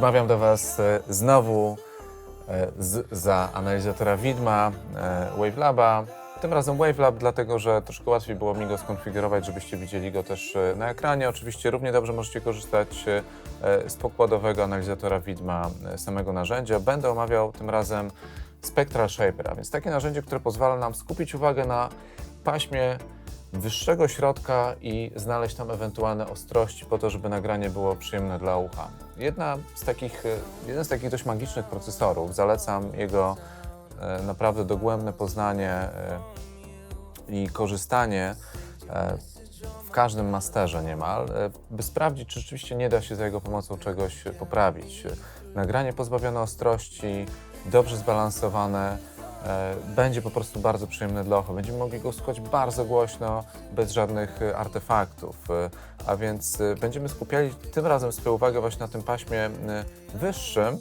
Przemawiam do Was e, znowu e, z, za analizatora widma e, WaveLaba. Tym razem WaveLab, dlatego że troszkę łatwiej było mi go skonfigurować, żebyście widzieli go też na ekranie. Oczywiście równie dobrze możecie korzystać z pokładowego analizatora widma samego narzędzia. Będę omawiał tym razem Spectral Shaper, a więc takie narzędzie, które pozwala nam skupić uwagę na paśmie wyższego środka i znaleźć tam ewentualne ostrości po to, żeby nagranie było przyjemne dla ucha. Jedna z takich, e, jeden z takich dość magicznych procesorów, zalecam jego e, naprawdę dogłębne poznanie e, i korzystanie w każdym masterze niemal, by sprawdzić, czy rzeczywiście nie da się za jego pomocą czegoś poprawić. Nagranie pozbawione ostrości, dobrze zbalansowane, będzie po prostu bardzo przyjemne dla ucha. Będziemy mogli go słuchać bardzo głośno, bez żadnych e, artefaktów. E, A więc e, będziemy skupiali tym razem swoją uwagę właśnie na tym paśmie e, wyższym,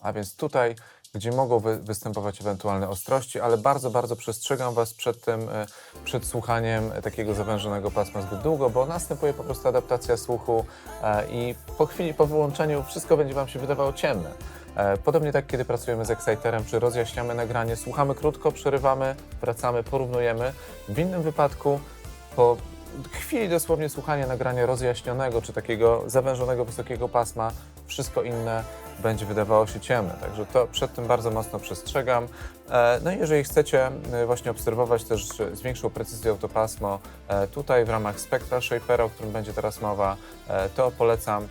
a więc tutaj, gdzie mogą wy, występować ewentualne ostrości, ale bardzo, bardzo przestrzegam Was przed tym, e, przed słuchaniem e, takiego zawężonego pasma zbyt długo, bo następuje po prostu adaptacja słuchu e, i po chwili, po wyłączeniu wszystko będzie Wam się wydawało ciemne. E, Podobnie tak, kiedy pracujemy z Exciterem, czy rozjaśniamy nagranie, słuchamy krótko, przerywamy, wracamy, porównujemy. W innym wypadku po chwili dosłownie słuchania nagrania rozjaśnionego, czy takiego zawężonego, wysokiego pasma, wszystko inne będzie wydawało się ciemne. Także to przed tym bardzo mocno przestrzegam. E, No i jeżeli chcecie e, właśnie obserwować też z większą precyzją to pasmo tutaj w ramach Spectra Shapera, o którym będzie teraz mowa, to polecam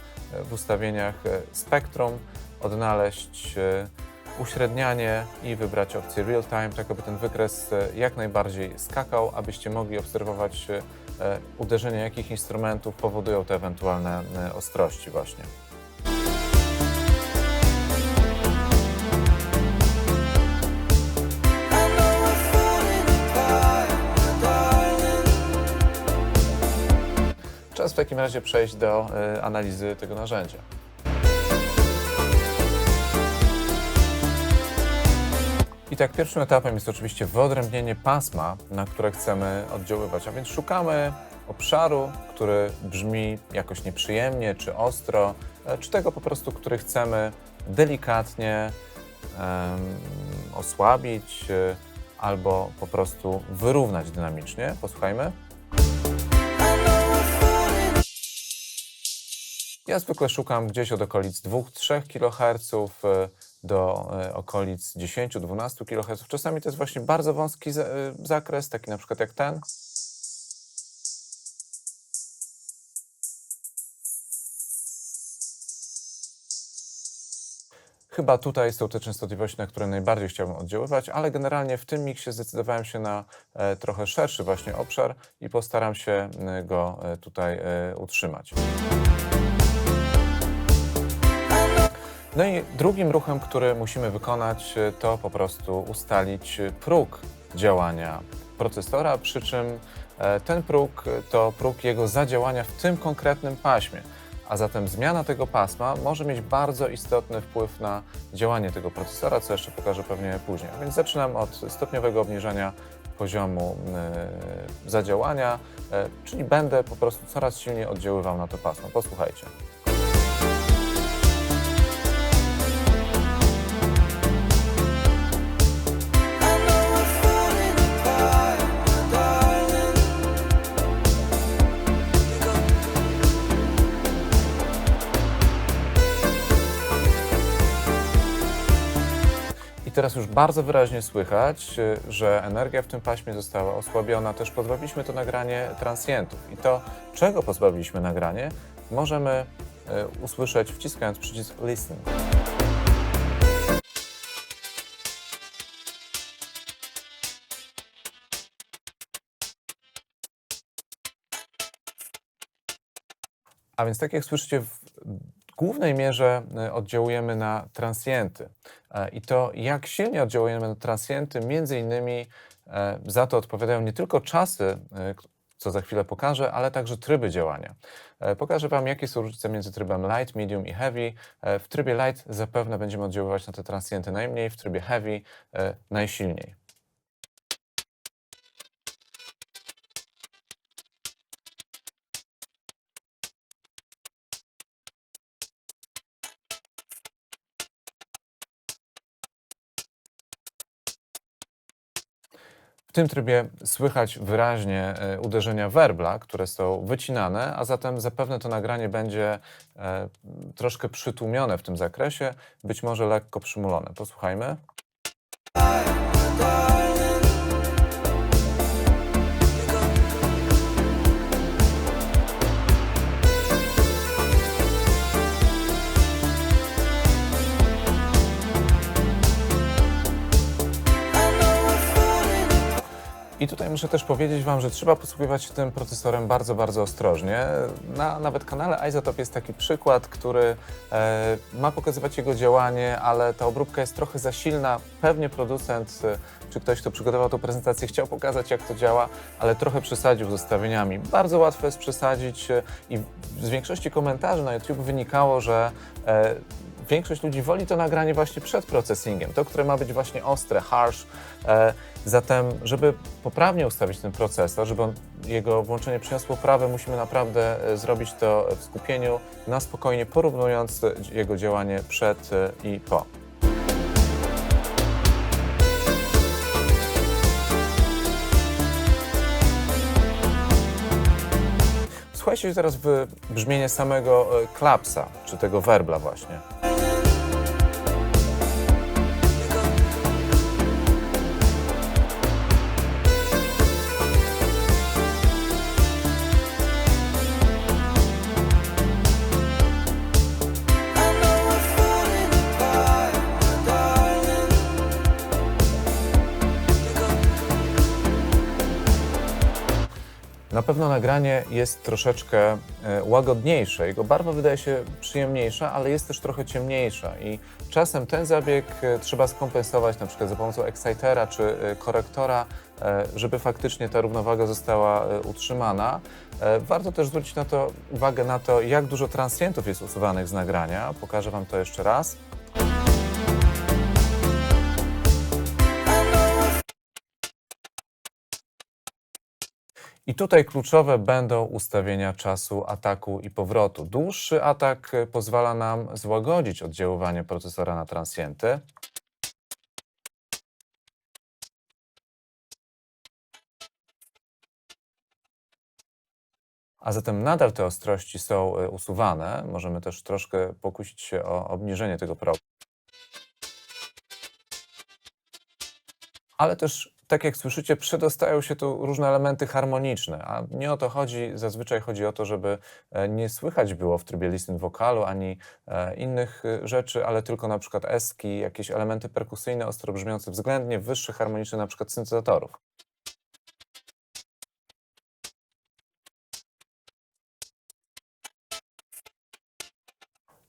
w ustawieniach Spectrum odnaleźć e, uśrednianie i wybrać opcję Real Time, tak aby ten wykres e, jak najbardziej skakał, abyście mogli obserwować e, e, uderzenia jakich instrumentów powodują te ewentualne ostrości właśnie. Czas w takim razie przejść do analizy tego narzędzia. Tak, pierwszym etapem jest oczywiście wyodrębnienie pasma, na które chcemy oddziaływać, a więc szukamy obszaru, który brzmi jakoś nieprzyjemnie, czy ostro, e, czy tego po prostu, który chcemy delikatnie em, osłabić e, albo po prostu wyrównać dynamicznie. Posłuchajmy. Ja zwykle szukam gdzieś od okolic 2-3 kHz do e, okolic 10-12 kHz. Czasami to jest właśnie bardzo wąski e, zakres, taki na przykład jak ten. Chyba tutaj są te częstotliwości, na które najbardziej chciałbym oddziaływać, ale generalnie w tym miksie zdecydowałem się na e, trochę szerszy właśnie obszar i postaram się go tutaj utrzymać. No i drugim ruchem, który musimy wykonać, e, to po prostu ustalić e, próg działania procesora, przy czym e, ten próg to próg jego zadziałania w tym konkretnym paśmie. A zatem zmiana tego pasma może mieć bardzo istotny wpływ na działanie tego procesora, co jeszcze pokażę pewnie później. Więc zaczynam od stopniowego obniżania poziomu e, zadziałania, e, czyli będę po prostu coraz silniej oddziaływał na to pasmo. Posłuchajcie. Teraz już bardzo wyraźnie słychać, y, że energia w tym paśmie została osłabiona. Też pozbawiliśmy to nagranie transientów. I to, czego pozbawiliśmy nagranie, możemy y, usłyszeć wciskając przycisk Listen. A więc tak jak słyszycie, w głównej mierze y, oddziałujemy na transienty. E, I to, jak silnie oddziałujemy na transienty, między innymi e, za to odpowiadają nie tylko czasy, e, co za chwilę pokażę, ale także tryby działania. Pokażę Wam, jakie są różnice między trybem light, medium i heavy. W trybie light zapewne będziemy oddziaływać na te transienty najmniej, w trybie heavy najsilniej. W tym trybie słychać wyraźnie e, uderzenia werbla, które są wycinane, a zatem zapewne to nagranie będzie e, troszkę przytłumione w tym zakresie, być może lekko przymulone. Posłuchajmy. I tutaj muszę też powiedzieć Wam, że trzeba posługiwać się tym procesorem bardzo, bardzo ostrożnie. Na nawet kanale Isotop jest taki przykład, który e, ma pokazywać jego działanie, ale ta obróbka jest trochę za silna. Pewnie producent e, czy ktoś, kto przygotował tę prezentację, chciał pokazać, jak to działa, ale trochę przesadził z ustawieniami. Bardzo łatwo jest przesadzić e, i z większości komentarzy na YouTube wynikało, że e, większość ludzi woli to nagranie właśnie przed processingiem, to, które ma być właśnie ostre, harsh. E, zatem, żeby poprawnie ustawić ten procesor, żeby on, jego włączenie przyniosło poprawę, musimy naprawdę e, zrobić to w skupieniu, na spokojnie porównując jego działanie przed e, i po. Słuchajcie teraz w brzmienie samego klapsa, czy tego werbla właśnie. Na pewno nagranie jest troszeczkę e, łagodniejsze. Jego barwa wydaje się przyjemniejsza, ale jest też trochę ciemniejsza i czasem ten zabieg e, trzeba skompensować na przykład za pomocą excitera czy e, korektora, żeby faktycznie ta równowaga została utrzymana. Warto też zwrócić na to uwagę na to, jak dużo transientów jest usuwanych z nagrania. Pokażę Wam to jeszcze raz. I tutaj kluczowe będą ustawienia czasu ataku i powrotu. Dłuższy atak e, pozwala nam złagodzić oddziaływanie procesora na transienty. A zatem nadal te ostrości są e, usuwane. Możemy też troszkę pokusić się o obniżenie tego progu. Ale też, tak jak słyszycie, przedostają się tu różne elementy harmoniczne, a nie o to chodzi. Zazwyczaj chodzi o to, żeby e, nie słychać było w trybie listen wokalu ani e, innych e, rzeczy, ale tylko na przykład eski, jakieś elementy perkusyjne, ostro brzmiące, względnie wyższe harmoniczne, na przykład syntezatorów.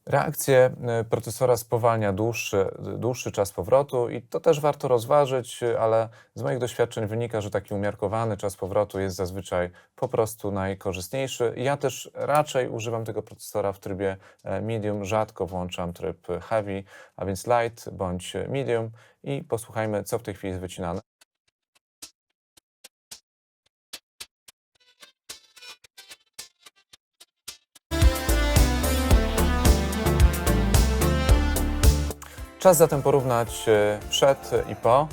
Reakcję e, procesora spowalnia dłuższy, dłuższy czas powrotu i to też warto rozważyć, ale z moich doświadczeń wynika, że taki umiarkowany czas powrotu jest zazwyczaj po prostu najkorzystniejszy. Ja też raczej używam tego procesora w trybie e, medium, rzadko włączam tryb heavy, a więc light bądź medium i posłuchajmy, co w tej chwili jest wycinane. Czas zatem porównać e, przed i po.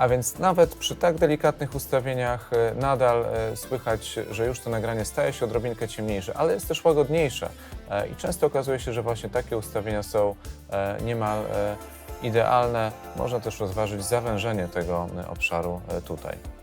A więc nawet przy tak delikatnych ustawieniach e, nadal e, słychać, że już to nagranie staje się odrobinkę ciemniejsze, ale jest też łagodniejsze. E, I często okazuje się, że właśnie takie ustawienia są niemal idealne. Można też rozważyć zawężenie tego obszaru tutaj.